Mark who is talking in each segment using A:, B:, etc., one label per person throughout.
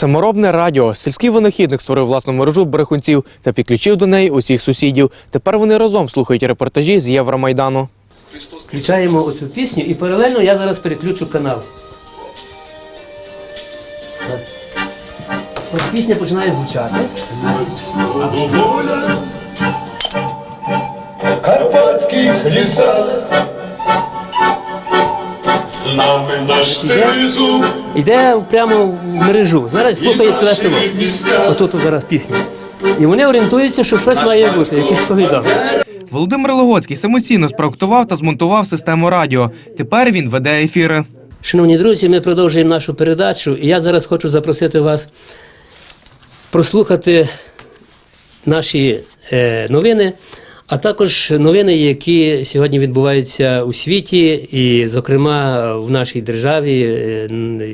A: Саморобне радіо. Сільський винахідник створив власну мережу берехунців та підключив до неї усіх сусідів. Тепер вони разом слухають репортажі з Євромайдану.
B: Включаємо оцю пісню і паралельно я зараз переключу канал. От пісня починає звучати.
C: в карпатських лісах. Нами наш тризуб,
B: Йде прямо в мережу. Зараз слухає ціле село. Отут от зараз пісня. І вони орієнтуються, що щось має бути, якесь повідомлення.
A: Володимир Логоцький самостійно спроектував та змонтував систему радіо. Тепер він веде ефіри.
B: Шановні друзі, ми продовжуємо нашу передачу. І я зараз хочу запросити вас прослухати наші е, новини, а також новини, які сьогодні відбуваються у світі, і, зокрема, в нашій державі, е,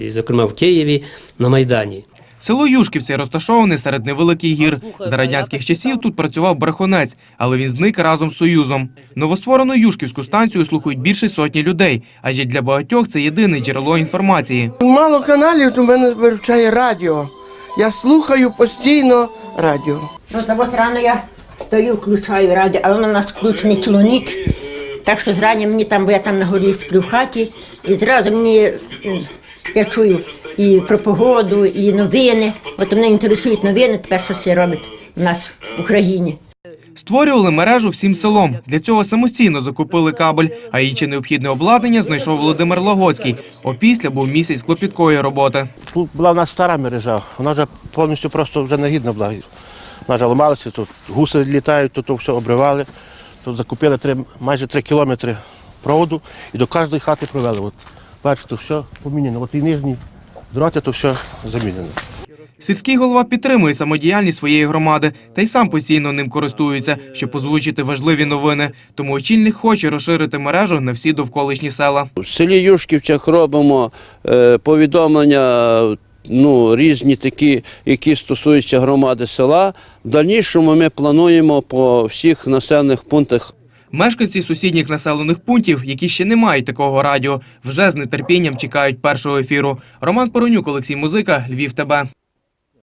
B: і, зокрема в Києві на Майдані.
A: Село Юшківці розташоване серед невеликих гір. За радянських часів тут працював брехунець, але він зник разом з Союзом. Новостворену Юшківську станцію слухають більше сотні людей, адже для багатьох це єдине джерело інформації.
D: Мало каналів, то мене виручає радіо. Я слухаю постійно радіо.
E: Ну, от рано я стою, включаю радіо, а воно у нас включений цілу ніч. Так що зрання мені там, бо я там на горі сплю в хаті, і зразу мені я чую і про погоду, і новини. От мене інтересують новини, тепер що все робить у нас в Україні.
A: Створювали мережу всім селом. Для цього самостійно закупили кабель, а інше необхідне обладнання знайшов Володимир Логоцький. Опісля був місяць клопіткої роботи.
F: Тут була в нас стара мережа, вона вже повністю просто вже негідна була. Вона вже ламалася, тут гуси літають, тут все обривали. Тут закупили три, майже три кілометри проводу і до кожної хати провели. От, бачите, все поміняно. От і нижні дроти, то все замінено.
A: Сільський голова підтримує самодіяльність своєї громади та й сам постійно ним користується, щоб озвучити важливі новини. Тому очільник хоче розширити мережу на всі довколишні села.
G: В селі Юшківцях робимо е, повідомлення ну, різні такі, які стосуються громади села. В дальнішому ми плануємо по всіх населених пунктах
A: Мешканці сусідніх населених пунктів, які ще не мають такого радіо, вже з нетерпінням чекають першого ефіру. Роман Поронюк, Олексій Музика, Львів ТБ.